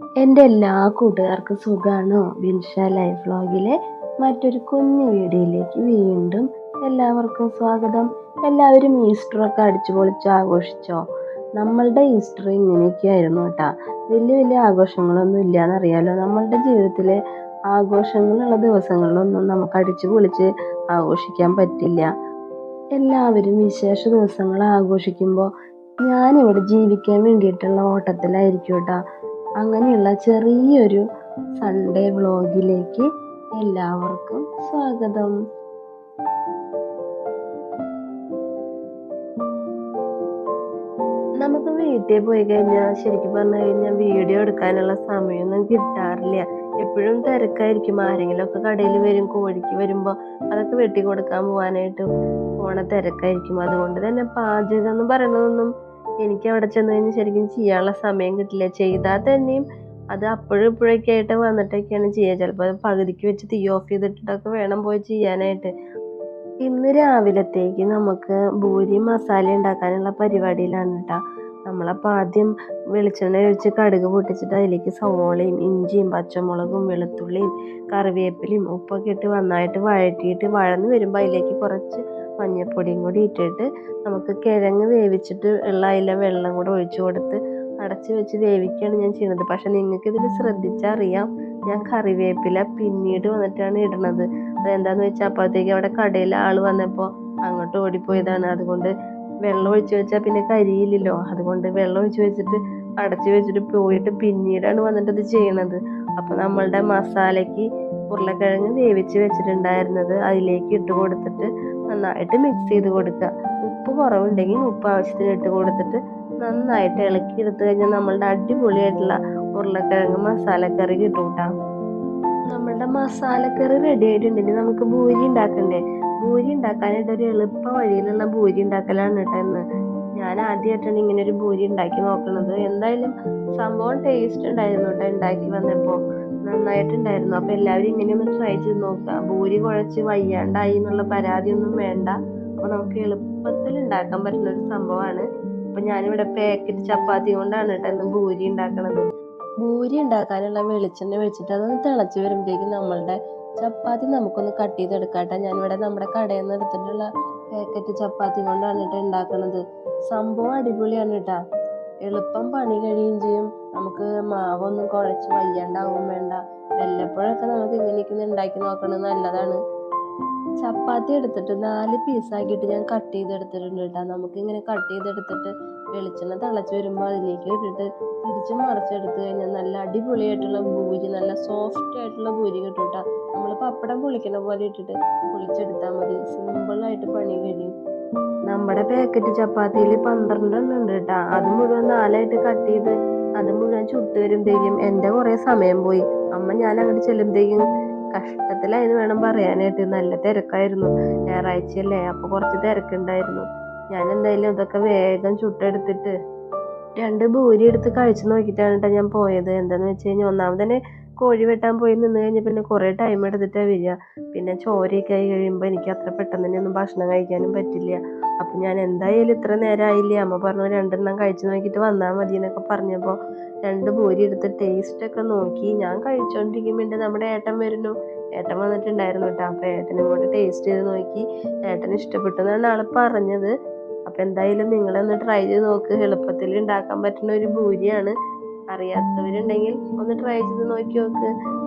എന്റെ എല്ലാ കൂട്ടുകാർക്കും സുഖമാണ് ബിൻഷ ലൈഫ് വ്ളോഗിലെ മറ്റൊരു കുഞ്ഞു വീഡിയോയിലേക്ക് വീണ്ടും എല്ലാവർക്കും സ്വാഗതം. എല്ലാവരും ഈസ്റ്ററൊക്കെ അടിച്ചു പൊളിച്ച് ആഘോഷിച്ചോ? നമ്മളുടെ ഈസ്റ്റർ ഇങ്ങനെയൊക്കെയായിരുന്നു കേട്ടോ. വലിയ വലിയ ആഘോഷങ്ങളൊന്നും ഇല്ലയെന്നറിയാലോ നമ്മളുടെ ജീവിതത്തിലെ ആഘോഷങ്ങളുള്ള ദിവസങ്ങളിലൊന്നും നമുക്ക് അടിച്ചു പൊളിച്ച് ആഘോഷിക്കാൻ പറ്റില്ല. എല്ലാവരും വിശേഷ ദിവസങ്ങൾ ആഘോഷിക്കുമ്പോൾ ഞാനിവിടെ ജീവിക്കാൻ വേണ്ടിയിട്ടുള്ള ഓട്ടത്തിലായിരിക്കും കേട്ടോ. അങ്ങനെയുള്ള ചെറിയൊരു സൺഡേ വ്ളോഗിലേക്ക് എല്ലാവർക്കും സ്വാഗതം. നമുക്ക് വീട്ടിൽ പോയി കഴിഞ്ഞാൽ ശരിക്കും പറഞ്ഞു കഴിഞ്ഞാൽ വീഡിയോ എടുക്കാനുള്ള സമയമൊന്നും കിട്ടാറില്ല. എപ്പോഴും തിരക്കായിരിക്കും. ആരെങ്കിലും ഒക്കെ കടയിൽ വരും കോഴിക്ക് വരുമ്പോൾ അതൊക്കെ വെട്ടി കൊടുക്കാൻ പോകാനായിട്ട് പോണ തിരക്കായിരിക്കും. അതുകൊണ്ട് തന്നെ പാചകം എന്ന് പറയുന്നതൊന്നും എനിക്ക് അവിടെ ചെന്ന് കഴിഞ്ഞാൽ ശരിക്കും ചെയ്യാനുള്ള സമയം കിട്ടില്ല. ചെയ്താൽ തന്നെയും അത് അപ്പോഴും ഇപ്പോഴൊക്കെ ആയിട്ട് വന്നിട്ടൊക്കെയാണ് ചെയ്യുക. ചിലപ്പോൾ പകുതിക്ക് വെച്ച് തീ ഓഫ് ചെയ്തിട്ടൊക്കെ വേണം പോയി ചെയ്യാനായിട്ട്. ഇന്ന് രാവിലത്തേക്ക് നമുക്ക് ഭൂരി മസാല ഉണ്ടാക്കാനുള്ള പരിപാടിയിലാണ് കേട്ടോ. നമ്മളപ്പോൾ ആദ്യം വെളിച്ചെണ്ണ ഒഴിച്ച് കടുക് പൊട്ടിച്ചിട്ട് അതിലേക്ക് സവോളയും ഇഞ്ചിയും പച്ചമുളകും വെളുത്തുള്ളിയും കറിവേപ്പിലയും ഉപ്പൊക്കെ ഇട്ട് നന്നായിട്ട് വഴറ്റിയിട്ട് വഴന്ന് വരുമ്പോൾ അതിലേക്ക് കുറച്ച് മഞ്ഞൾപ്പൊടിയും കൂടി ഇട്ടിട്ട് നമുക്ക് കിഴങ്ങ് വേവിച്ചിട്ട് ഉള്ള അതിലെ വെള്ളം കൂടെ ഒഴിച്ചു കൊടുത്ത് അടച്ച് വെച്ച് വേവിക്കുകയാണ് ഞാൻ ചെയ്യുന്നത്. പക്ഷെ നിങ്ങൾക്ക് ഇതിൽ ശ്രദ്ധിച്ചാൽ അറിയാം ഞാൻ കറിവേപ്പില പിന്നീട് വന്നിട്ടാണ് ഇടുന്നത്. അതെന്താന്ന് വെച്ചാൽ അപ്പോഴത്തേക്ക് അവിടെ കടയിൽ ആൾ വന്നപ്പോൾ അങ്ങോട്ട് ഓടിപ്പോയതാണ്. അതുകൊണ്ട് വെള്ളം ഒഴിച്ച് വെച്ചാൽ പിന്നെ കരിയില്ലല്ലോ. അതുകൊണ്ട് വെള്ളം ഒഴിച്ച് വെച്ചിട്ട് അടച്ച് വെച്ചിട്ട് പോയിട്ട് പിന്നീടാണ് വന്നിട്ട് ഇത് ചെയ്യണത്. അപ്പോൾ നമ്മളുടെ മസാലയ്ക്ക് ഉരുളക്കിഴങ്ങ് വേവിച്ച് വെച്ചിട്ടുണ്ടായിരുന്നത് അതിലേക്ക് ഇട്ട് കൊടുത്തിട്ട് നന്നായിട്ട് മിക്സ് ചെയ്ത് കൊടുക്കുക ഉപ്പ് കുറവുണ്ടെങ്കിൽ ഉപ്പ് ആവശ്യത്തിന് ഇട്ട് കൊടുത്തിട്ട് നന്നായിട്ട് ഇളക്കി എടുത്തു കഴിഞ്ഞാൽ നമ്മളുടെ അടിപൊളിയായിട്ടുള്ള ഉരുളക്കിഴങ്ങ് മസാലക്കറി കിട്ടും കേട്ടോ നമ്മളുടെ മസാലക്കറി റെഡി ആയിട്ടുണ്ടെങ്കിൽ നമുക്ക് ഭൂരി ഉണ്ടാക്കണ്ടേ? ഭൂരി ഉണ്ടാക്കാനായിട്ട് ഒരു എളുപ്പ വഴിയിലുള്ള ഭൂരി ഉണ്ടാക്കലാണ് കേട്ടോ ഞാൻ ആദ്യമായിട്ടാണ് ഇങ്ങനെ ഒരു ഭൂരി ഉണ്ടാക്കി നോക്കുന്നത് എന്തായാലും സംഭവം ടേസ്റ്റ് ഉണ്ടായിരുന്നു കേട്ടോ ഉണ്ടാക്കി വന്നപ്പോൾ നന്നായിട്ടുണ്ടായിരുന്നു. അപ്പോൾ എല്ലാവരും ഇങ്ങനെ ഒന്ന് ട്രൈ ചെയ്ത് നോക്കുക ഭൂരി കുഴച്ച് വയ്യാണ്ടായി എന്നുള്ള പരാതിയൊന്നും വേണ്ട. അപ്പോൾ നമുക്ക് എളുപ്പത്തിൽ ഉണ്ടാക്കാൻ പറ്റുന്ന ഒരു സംഭവമാണ്. അപ്പോൾ ഞാനിവിടെ പാക്കറ്റ് ചപ്പാത്തി കൊണ്ടാണ് കേട്ടോ ഇന്ന് ഭൂരി ഉണ്ടാക്കണത്. ഭൂരി ഉണ്ടാക്കാനുള്ള വെളിച്ചെണ്ണ വെച്ചിട്ട് അതൊന്ന് തിളച്ച് വരുമ്പോഴത്തേക്കും നമ്മളുടെ ചപ്പാത്തി നമുക്കൊന്ന് കട്ട്. ചെയ്തെടുക്കാട്ടെ ഞാനിവിടെ നമ്മുടെ കടയിൽ നിന്ന് എടുത്തിട്ടുള്ള പാക്കറ്റ് ചപ്പാത്തി കൊണ്ടാണ് കേട്ടോ ഉണ്ടാക്കണത്. സംഭവം അടിപൊളിയാണ് കേട്ടോ. എളുപ്പം പണി കഴിയുകയും ചെയ്യും. നമുക്ക് മാവൊന്നും കുഴച്ച് വയ്യാണ്ടാവും വേണ്ട. വല്ലപ്പോഴൊക്കെ നമുക്ക് ഇങ്ങനെയൊക്കെ ഉണ്ടാക്കി നോക്കണത് നല്ലതാണ്. ചപ്പാത്തി എടുത്തിട്ട് നാല് പീസാക്കിയിട്ട് ഞാൻ കട്ട് ചെയ്തെടുത്തിട്ടുണ്ട് കേട്ടോ. നമുക്ക് ഇങ്ങനെ കട്ട് ചെയ്തെടുത്തിട്ട് വെളിച്ചെണ്ണ തിളച്ച് വരുമ്പോൾ അതിലേക്ക് ഇട്ടിട്ട് തിരിച്ച് മറിച്ചെടുത്ത് കഴിഞ്ഞാൽ നല്ല അടിപൊളിയായിട്ടുള്ള ഭൂരി നല്ല സോഫ്റ്റ് ആയിട്ടുള്ള ഭൂരി കിട്ടും കേട്ടോ. നമ്മൾ പപ്പടം പൊളിക്കണ പോലെ ഇട്ടിട്ട് പൊളിച്ചെടുത്താൽ മതി. സിമ്പിളായിട്ട് പണി കഴിയും. നമ്മുടെ പാക്കറ്റ് ചപ്പാത്തിയിൽ പന്ത്രണ്ടെണ്ണം ഉണ്ട് കേട്ടോ അത് മുഴുവൻ നാലായിട്ട് കട്ട് ചെയ്ത് അത് മുഴുവൻ ചുട്ട് വരുമ്പോഴേക്കും എന്റെ കുറേ സമയം പോയി. അമ്മ ഞാൻ അങ്ങോട്ട് ചെല്ലുമ്പോഴേക്കും കഷ്ടത്തിലായെന്ന് വേണം പറയാനായിട്ട്. നല്ല തിരക്കായിരുന്നു. ഞായറാഴ്ചയല്ലേ അപ്പോൾ കുറച്ച് തിരക്കുണ്ടായിരുന്നു. ഞാൻ എന്തായാലും ഇതൊക്കെ വേഗം ചുട്ടെടുത്തിട്ട് രണ്ട് ഭൂരി എടുത്ത് കഴിച്ചു നോക്കിയിട്ടാണ് കേട്ടോ ഞാൻ പോയത്. എന്താന്ന് വെച്ച് കഴിഞ്ഞാൽ ഒന്നാമത് തന്നെ കോഴി വെട്ടാൻ പോയി നിന്ന് കഴിഞ്ഞാൽ പിന്നെ കുറേ ടൈം എടുത്തിട്ടാണ് വരിക. പിന്നെ ചോരയൊക്കെ ആയി കഴിയുമ്പോൾ എനിക്ക് അത്ര പെട്ടെന്ന് തന്നെ ഒന്നും ഭക്ഷണം കഴിക്കാനും പറ്റില്ല. അപ്പം ഞാൻ എന്തായാലും ഇത്ര നേരം ആയില്ലേ? അമ്മ പറഞ്ഞു രണ്ടെണ്ണം കഴിച്ചു നോക്കിയിട്ട് വന്നാൽ മതി എന്നൊക്കെ പറഞ്ഞപ്പോൾ രണ്ട് പൂരി എടുത്ത് ടേസ്റ്റ് ഒക്കെ നോക്കി. ഞാൻ കഴിച്ചുകൊണ്ടിരിക്കുമ്പോൾ നമ്മുടെ ഏട്ടൻ വരുന്നു. ഏട്ടൻ വന്നിട്ടുണ്ടായിരുന്നു കേട്ടോ അപ്പോൾ ഏട്ടനും കൂടെ ടേസ്റ്റ് ചെയ്ത് നോക്കി. ഏട്ടന് ഇഷ്ടപ്പെട്ടു എന്നാണ് ആൾ പറഞ്ഞത്. അപ്പോൾ എന്തായാലും നിങ്ങളൊന്ന് ട്രൈ ചെയ്ത് നോക്ക്. എളുപ്പത്തിൽ ഉണ്ടാക്കാൻ പറ്റുന്ന ഒരു ഭൂരിയാണ്. അറിയാത്തവരുണ്ടെങ്കിൽ ഒന്ന് ട്രൈ ചെയ്ത് നോക്കി നോക്ക്.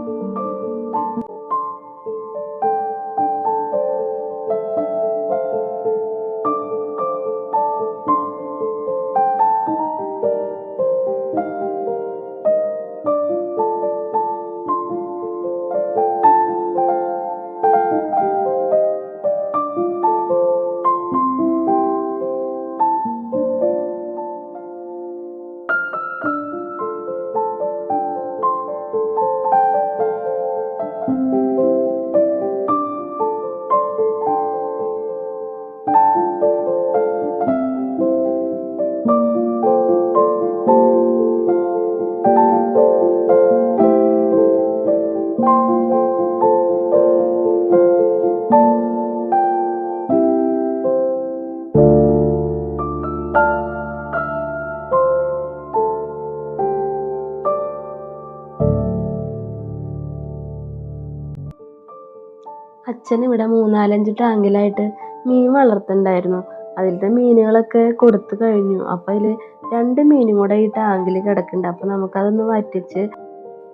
അച്ഛൻ ഇവിടെ മൂന്നാലഞ്ച് ടാങ്കിലായിട്ട് മീൻ വളർത്തുന്നുണ്ടായിരുന്നു അതിലത്തെ മീനുകളൊക്കെ കൊടുത്തു കഴിഞ്ഞു. അപ്പം അതിൽ രണ്ട് മീനും കൂടെ ഈ ടാങ്കിൽ കിടക്കുന്നുണ്ട് അപ്പം നമുക്കതൊന്ന് വറ്റിച്ച്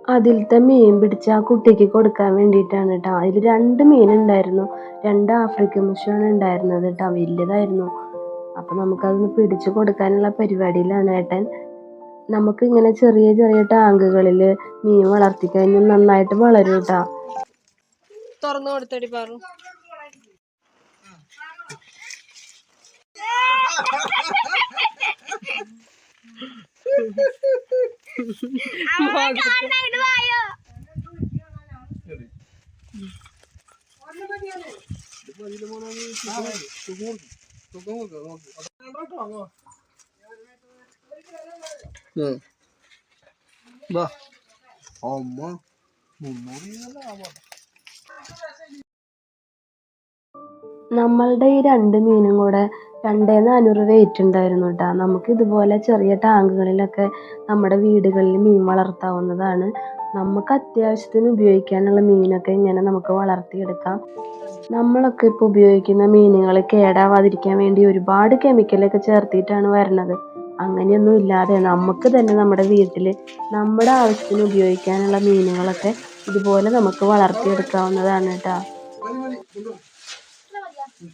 അതിലത്തെ മീൻ പിടിച്ച് ആ കുട്ടിക്ക് കൊടുക്കാൻ വേണ്ടിയിട്ടാണ് കേട്ടോ അതിൽ രണ്ട് മീനുണ്ടായിരുന്നു. രണ്ട് ആഫ്രിക്കൻ മുഷാണ് ഉണ്ടായിരുന്നത് കേട്ടോ വലിയതായിരുന്നു. അപ്പം നമുക്കതൊന്ന് പിടിച്ച് കൊടുക്കാനുള്ള പരിപാടിയിലാണ് ഏട്ടൻ. നമുക്ക് ഇങ്ങനെ ചെറിയ ചെറിയ ടാങ്കുകളിൽ മീൻ വളർത്തിക്കഴിഞ്ഞാൽ നന്നായിട്ട് വളരും കേട്ടോ തുറന്നു കൊടുത്തടി പാറു. വാ. അമ്മ മുന്നൂറ് നമ്മളുടെ ഈ രണ്ട് മീനും കൂടെ രണ്ടേ നാനൂറ് വെയിറ്റ് ഉണ്ടായിരുന്നു കേട്ടോ നമുക്ക് ഇതുപോലെ ചെറിയ ടാങ്കുകളിലൊക്കെ നമ്മുടെ വീടുകളിൽ മീൻ വളർത്താവുന്നതാണ്. നമുക്ക് അത്യാവശ്യത്തിന് ഉപയോഗിക്കാനുള്ള മീനൊക്കെ ഇങ്ങനെ നമുക്ക് വളർത്തിയെടുക്കാം. നമ്മളൊക്കെ ഇപ്പോൾ ഉപയോഗിക്കുന്ന മീനുകൾ കേടാവാതിരിക്കാൻ വേണ്ടി ഒരുപാട് കെമിക്കലൊക്കെ ചേർത്തിട്ടാണ് വരുന്നത്. അങ്ങനെയൊന്നും ഇല്ലാതെ നമുക്ക് തന്നെ നമ്മുടെ വീട്ടിൽ നമ്മുടെ ആവശ്യത്തിന് ഉപയോഗിക്കാനുള്ള മീനുകളൊക്കെ ഇതുപോലെ നമുക്ക് വളർത്തിയെടുക്കാവുന്നതാണ് കേട്ടോ മതി മതി കൊണ്ടുവാ. മതി, മതി, മതി. നാളെ എഴുന്നേട്ടോ നീ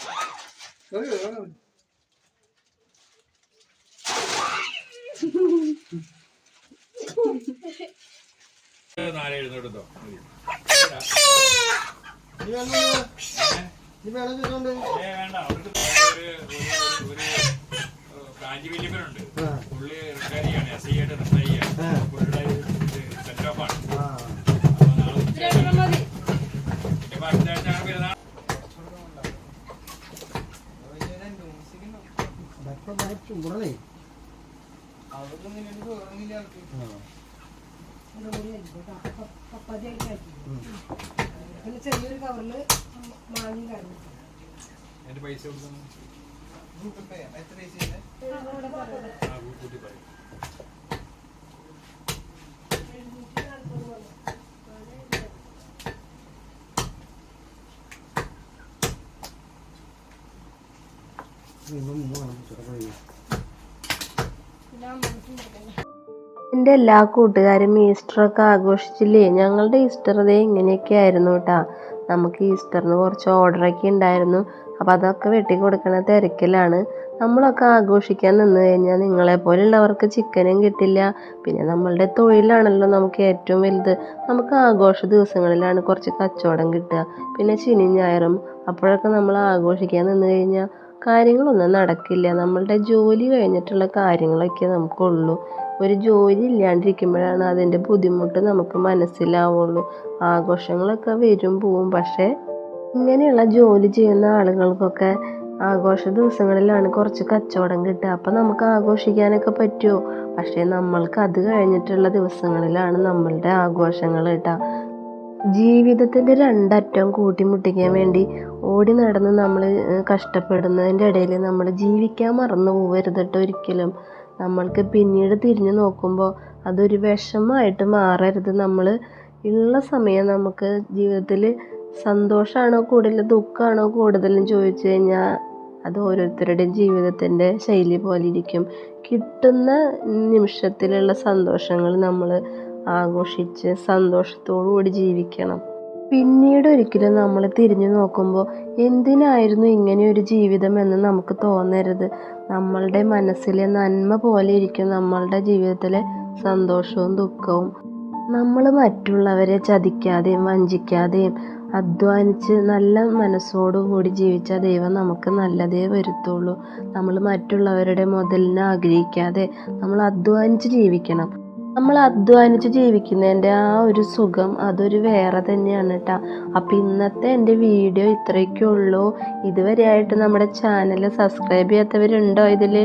വേണം ഇത്? നീ വേണം ചോദിച്ചോണ്ട് വേണ്ട ഒരു കാഞ്ചി വല്യപ്പനുണ്ട്. പുള്ളി റിട്ടയർ ചെയ്യാണ് എസ് ഐ ആയിട്ട് റിട്ടയർ ചെയ്യാണ് പുള്ളിയുടെ വാങ്ങിച്ചു ഉടനെ ചെറിയൊരു കവറിൽ മാങ്ങി കഴിഞ്ഞു എന്റെ പൈസ കൊടുക്കുന്നു? ആ കൂട്ടി പറയും. എന്റെ എല്ലാ കൂട്ടുകാരും ഈസ്റ്ററൊക്കെ ആഘോഷിച്ചില്ലേ? ഞങ്ങളുടെ ഈസ്റ്റർ ഡേ ഇങ്ങനെയൊക്കെ ആയിരുന്നു കേട്ടോ നമുക്ക് ഈസ്റ്ററിന് കുറച്ച് ഓർഡറൊക്കെ ഉണ്ടായിരുന്നു. അപ്പോൾ അതൊക്കെ വെട്ടി കൊടുക്കണ തിരക്കിലാണ്. നമ്മളൊക്കെ ആഘോഷിക്കാൻ നിന്ന് കഴിഞ്ഞാൽ നിങ്ങളെപ്പോലുള്ളവർക്ക് ചിക്കനും കിട്ടില്ല. പിന്നെ നമ്മളുടെ തൊഴിലാണല്ലോ നമുക്ക് ഏറ്റവും വലുത്. നമുക്ക് ആഘോഷ ദിവസങ്ങളിലാണ് കുറച്ച് കച്ചവടം കിട്ടുക. പിന്നെ ശനി ഞായറും അപ്പോഴൊക്കെ നമ്മൾ ആഘോഷിക്കാൻ നിന്ന് കഴിഞ്ഞാൽ കാര്യങ്ങളൊന്നും നടക്കില്ല. നമ്മളുടെ ജോലി കഴിഞ്ഞിട്ടുള്ള കാര്യങ്ങളൊക്കെ നമുക്കുള്ളൂ. ഒരു ജോലി ഇല്ലാണ്ടിരിക്കുമ്പോഴാണ് അതിന്റെ ബുദ്ധിമുട്ട് നമുക്ക് മനസ്സിലാവുള്ളൂ. ആഘോഷങ്ങളൊക്കെ വരും പോവും. പക്ഷേ ഇങ്ങനെയുള്ള ജോലി ചെയ്യുന്ന ആളുകൾക്കൊക്കെ ആഘോഷ ദിവസങ്ങളിലാണ് കുറച്ച് കച്ചവടം കിട്ടുക. അപ്പം നമുക്ക് ആഘോഷിക്കാനൊക്കെ പറ്റുമോ? പക്ഷേ നമ്മൾക്ക് അത് കഴിഞ്ഞിട്ടുള്ള ദിവസങ്ങളിലാണ് നമ്മളുടെ ആഘോഷങ്ങൾ കേട്ടോ ജീവിതത്തിന്റെ രണ്ടറ്റം കൂട്ടിമുട്ടിക്കാൻ വേണ്ടി ഓടി നടന്ന് നമ്മൾ കഷ്ടപ്പെടുന്നതിന്റെ ഇടയിൽ നമ്മൾ ജീവിക്കാൻ മറന്നു പോകരുതട്ടോ ഒരിക്കലും. നമ്മൾക്ക് പിന്നീട് തിരിഞ്ഞു നോക്കുമ്പോൾ അതൊരു വിഷമമായിട്ട് മാറരുത്. നമ്മൾ ഉള്ള സമയം നമുക്ക് ജീവിതത്തിൽ സന്തോഷമാണോ കൂടുതൽ ദുഃഖമാണോ കൂടുതലും ചോദിച്ചു കഴിഞ്ഞാൽ അത് ഓരോരുത്തരുടെയും ജീവിതത്തിന്റെ ശൈലി പോലെ ഇരിക്കും. കിട്ടുന്ന നിമിഷത്തിലുള്ള സന്തോഷങ്ങൾ നമ്മൾ ആഘോഷിച്ച് സന്തോഷത്തോടു കൂടി ജീവിക്കണം. പിന്നീട് ഒരിക്കലും നമ്മൾ തിരിഞ്ഞു നോക്കുമ്പോൾ എന്തിനായിരുന്നു ഇങ്ങനെ ഒരു ജീവിതം എന്ന് നമുക്ക് തോന്നരുത്. നമ്മളുടെ മനസ്സിലെ നന്മ പോലെ ഇരിക്കും നമ്മളുടെ ജീവിതത്തിലെ സന്തോഷവും ദുഃഖവും. നമ്മൾ മറ്റുള്ളവരെ ചതിക്കാതെയും വഞ്ചിക്കാതെയും അധ്വാനിച്ച് നല്ല മനസ്സോടുകൂടി ജീവിച്ച ദൈവം നമുക്ക് നല്ലതേ വരുത്തുള്ളൂ. നമ്മൾ മറ്റുള്ളവരുടെ മുതലിനെ ആഗ്രഹിക്കാതെ നമ്മൾ അധ്വാനിച്ച് ജീവിക്കണം. നമ്മൾ അധ്വാനിച്ച് ജീവിക്കുന്നതിന്റെ ആ ഒരു സുഖം അതൊരു വേറെ തന്നെയാണ് കേട്ടോ അപ്പം ഇന്നത്തെ എന്റെ വീഡിയോ ഇത്രയൊക്കെ ഉള്ളൂ. ഇതുവരെയായിട്ട് നമ്മുടെ ചാനൽ സബ്സ്ക്രൈബ് ചെയ്യാത്തവരുണ്ടോ ഇതിൽ?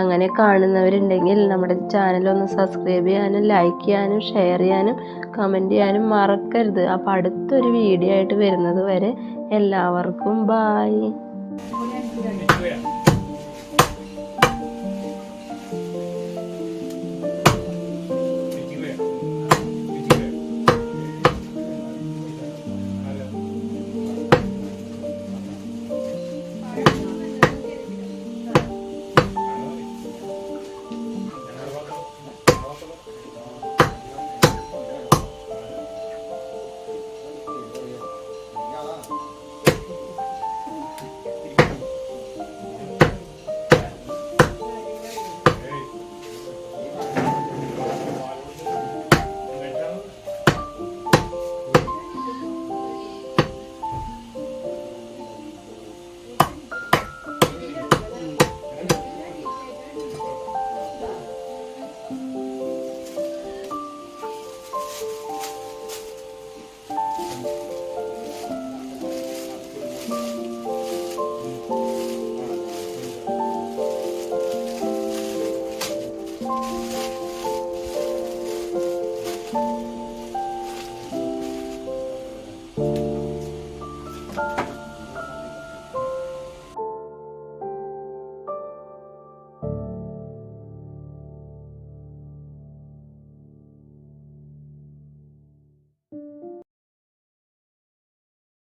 അങ്ങനെ കാണുന്നവരുണ്ടെങ്കിൽ നമ്മുടെ ചാനൽ ഒന്ന് സബ്സ്ക്രൈബ് ചെയ്യാനും ലൈക്ക് ചെയ്യാനും ഷെയർ ചെയ്യാനും കമന്റ് ചെയ്യാനും മറക്കരുത്. അപ്പോൾ അടുത്തൊരു വീഡിയോ ആയിട്ട് വരുന്നത് വരെ എല്ലാവർക്കും ബായ്.